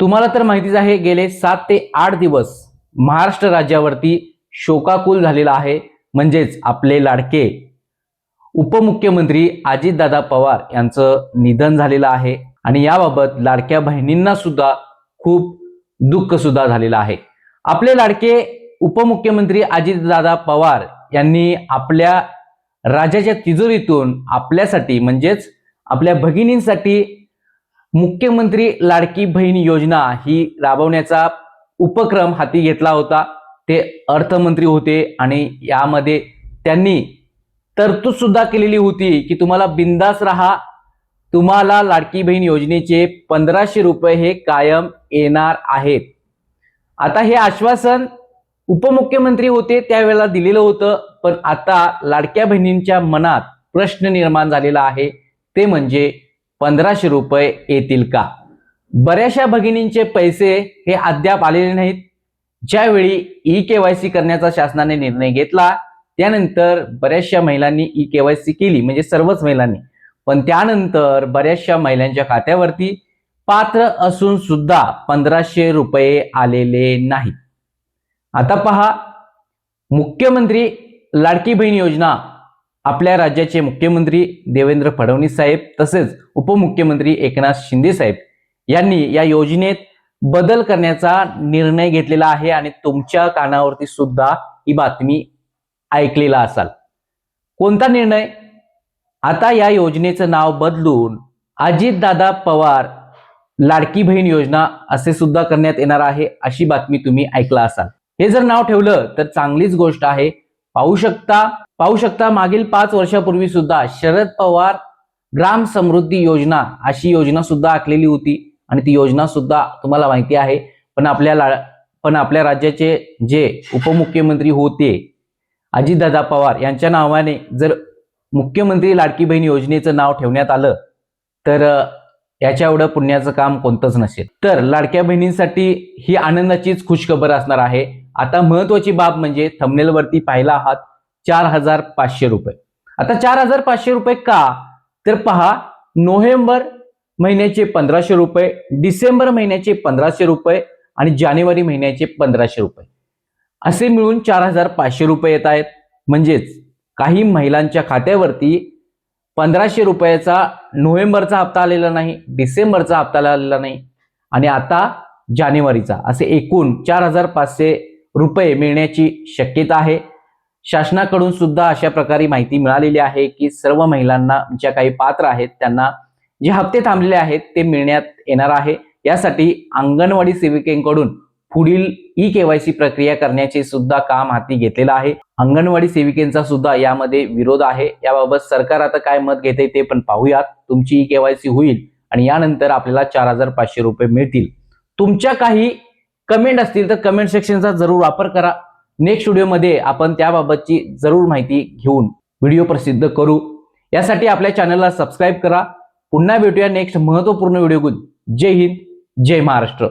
तुम्हाला तर माहितीच आहे गेले सात ते आठ दिवस महाराष्ट्र राज्यावरती शोकाकुल झालेला आहे म्हणजेच आपले लाडके. उपमुख्यमंत्री अजितदादा पवार यांचं निधन झालेलं आहे आणि याबाबत लाडक्या बहिणींना सुद्धा खूप दुःख सुद्धा झालेलं आहे. आपले लाडके उपमुख्यमंत्री अजितदादा पवार यांनी आपल्या राज्याच्या तिजोरीतून आपल्यासाठी म्हणजेच आपल्या भगिनींसाठी मुख्यमंत्री लाडकी बहीण योजना ही राबवण्याचा उपक्रम हाती घेतला होता. ते अर्थमंत्री होते आणि यामध्ये त्यांनी तरतूद सुद्धा केलेली होती की तुम्हाला बिंदास राहा. तुम्हाला लाडकी बहीण योजनेचे पंधराशे रुपये हे कायम येणार आहेत. आता हे आश्वासन उपमुख्यमंत्री होते त्यावेळेला दिलेलं होतं पण आता लाडक्या बहिणींच्या मनात प्रश्न निर्माण झालेला आहे. ते म्हणजे पंधराशे रुपये येतील का? बऱ्याचशा भगिनींचे पैसे हे अद्याप आलेले नाहीत. ज्यावेळी ई केवायसी करण्याचा शासनाने निर्णय घेतला त्यानंतर बऱ्याचशा महिलांनी ई केवायसी केली म्हणजे सर्वच महिलांनी. पण त्यानंतर बऱ्याचशा महिलांच्या खात्यावरती पात्र असून सुद्धा पंधराशे रुपये आलेले नाही आता पहा मुख्यमंत्री लाडकी बहीण योजना आपल्या राज्याचे मुख्यमंत्री देवेंद्र फडणवीस साहेब तसेच उपमुख्यमंत्री एकनाथ शिंदे साहेब यांनी या योजनेत बदल करण्याचा निर्णय घेतलेला आहे आणि तुमच्या कानावरती सुद्धा ही बातमी ऐकलेला असाल. कोणता निर्णय? आता या योजनेचं नाव बदलून अजितदादा पवार लाडकी बहीण योजना असे सुद्धा करण्यात येणार आहे अशी बातमी तुम्ही ऐकला असाल. हे जर नाव ठेवलं तर चांगलीच गोष्ट आहे. पाहू शकता पाहू शकता मागील पाच वर्षापूर्वी सुद्धा शरद पवार ग्राम समृद्धी योजना अशी योजना सुद्धा आखलेली होती. आणि ती योजना सुद्धा तुम्हाला माहिती आहे. पण आपल्या ला पण आपल्या राज्याचे जे उपमुख्यमंत्री होते अजितदादा पवार यांच्या नावाने जर मुख्यमंत्री लाडकी बहीण योजनेचं नाव ठेवण्यात आलं तर याच्या एवढं पुण्याचं काम कोणतंच नसेल. तर लाडक्या बहिणींसाठी ही आनंदाचीच खुशखबर असणार आहे. आता महत्वाची बाब म्हणजे थंबनेलवरती पाहिला आहात चार हजार पाचशे रुपये. आता चार हजार पाचशे रुपये का? तर पहा नोव्हेंबर महिन्याचे पंधराशे रुपये डिसेंबर महिन्याचे पंधराशे रुपये आणि जानेवारी महिन्याचे पंधराशे रुपये. असे मिळून चार हजार पाचशे रुपये येत आहेत. म्हणजेच काही महिलांच्या खात्यावरती पंधराशे रुपयाचा नोव्हेंबरचा हप्ता आलेला नाही डिसेंबरचा हप्ता आलेला नाही आणि आता जानेवारीचा. असे एकूण चार हजार पाचशे रुपये मिळण्याची शक्यता आहे. शासनाकडून सुद्धा अशा प्रकारे माहिती मिळालेली आहे की सर्व महिलांना ज्या काही पात्र आहेत त्यांना जे हप्ते थांबलेले आहेत ते मिळण्यात येणार आहे. यासाठी अंगणवाडी सेविकेंकडून पुढील ई केवायसी प्रक्रिया करण्याचे सुद्धा काम हाती घेतलेलं आहे. अंगणवाडी सेविकेंचा सुद्धा यामध्ये विरोध आहे. याबाबत सरकार आता काय मत घेते ते पण पाहूयात. तुमची ई केवायसी होईल आणि यानंतर आपल्याला चार हजार पाचशे रुपये मिळतील. तुमच्या काही कमेंट असतील तर कमेंट सेक्शनचा जरूर वापर करा. नेक्स्ट व्हिडिओमध्ये आपण त्याबाबतची जरूर माहिती घेऊन व्हिडिओ प्रसिद्ध करू. यासाठी आपल्या चॅनलला सबस्क्राईब करा. पुन्हा भेटूया नेक्स्ट महत्त्वपूर्ण व्हिडिओ जय हिंद जय महाराष्ट्र.